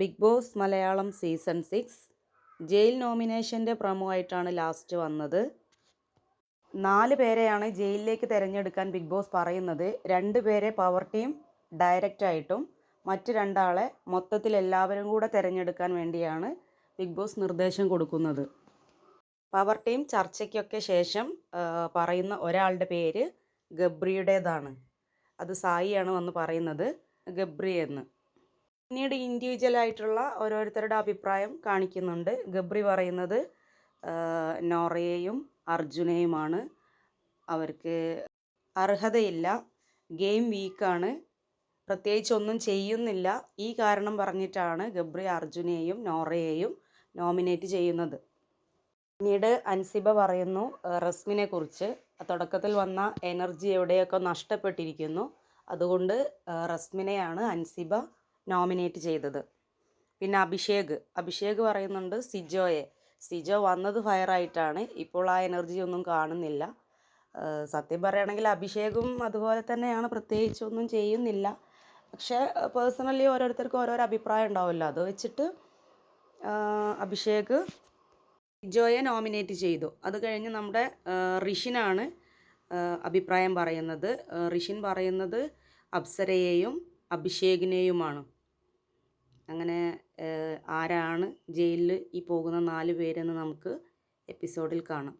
Big Boss Malayalam season six. Jail നോമിനേഷന്റെ promo ആയിട്ടാണ് last വന്നത്. നാല് പേരെയാണ് ജയിലിലേക്ക് തിരഞ്ഞെടുക്കാൻ ബിഗ് ബോസ് പറയുന്നത്. രണ്ട് പേരെ പവർ ടീം ഡയറക്റ്റായിട്ടും മറ്റ് രണ്ടാളെ മൊത്തത്തിൽ എല്ലാവരും കൂടെ തിരഞ്ഞെടുക്കാൻ വേണ്ടിയാണ് ബിഗ് ബോസ് നിർദ്ദേശം കൊടുക്കുന്നത്. പവർ ടീം ചർച്ചയ്ക്കൊക്കെ ശേഷം പറയുന്ന ഒരാളുടെ പേര് ഗബ്രിയുടേതാണ്. അത് സായിയാണ് വന്ന് പറയുന്നത്. ഗബ്രി എന്ന്. പിന്നീട് ഇൻഡിവിജ്വൽ ആയിട്ടുള്ള ഓരോരുത്തരുടെ അഭിപ്രായം കാണിക്കുന്നുണ്ട്. ഗബ്രി പറയുന്നത് നോറയെയും അർജുനെയുമാണ്. അവർക്ക് അർഹതയില്ല. ഗെയിം വീക്കാണ്. പ്രത്യേകിച്ച് ഒന്നും ചെയ്യുന്നില്ല. ഈ കാരണം പറഞ്ഞിട്ടാണ് ഗബ്രി അർജുനെയും നോറയെയും നോമിനേറ്റ് ചെയ്യുന്നത്. പിന്നീട് അൻസിബ പറയുന്നു റസ്മിനെ കുറിച്ച്. തുടക്കത്തിൽ വന്ന എനർജി എവിടെയൊക്കെ നഷ്ടപ്പെട്ടിരിക്കുന്നു. അതുകൊണ്ട് റസ്മിനെയാണ് അൻസിബ നോമിനേറ്റ് ചെയ്തത്. പിന്നെ അഭിഷേക്. അഭിഷേക് പറയുന്നുണ്ട് സിജോയെ. സിജോ വന്നത് ഫയറായിട്ടാണ് ഇപ്പോൾ ആ എനർജി ഒന്നും കാണുന്നില്ല. സത്യം പറയുകയാണെങ്കിൽ അഭിഷേകും അതുപോലെ തന്നെയാണ്. പ്രത്യേകിച്ചൊന്നും ചെയ്യുന്നില്ല. പക്ഷേ പേഴ്സണലി ഓരോരുത്തർക്കും ഓരോരോ അഭിപ്രായം ഉണ്ടാവുമല്ലോ. അത് വെച്ചിട്ട് അഭിഷേക് സിജോയെ നോമിനേറ്റ് ചെയ്തു. അത് കഴിഞ്ഞ് നമ്മുടെ റിഷിനാണ് അഭിപ്രായം പറയുന്നത്. ഋഷിൻ പറയുന്നത് അപ്സരയെയും അഭിഷേകിനെയുമാണ്. അങ്ങനെ ആരാണ് ജയിലിൽ ഈ പോകുന്ന നാല് പേരെന്ന് നമുക്ക് എപ്പിസോഡിൽ കാണാം.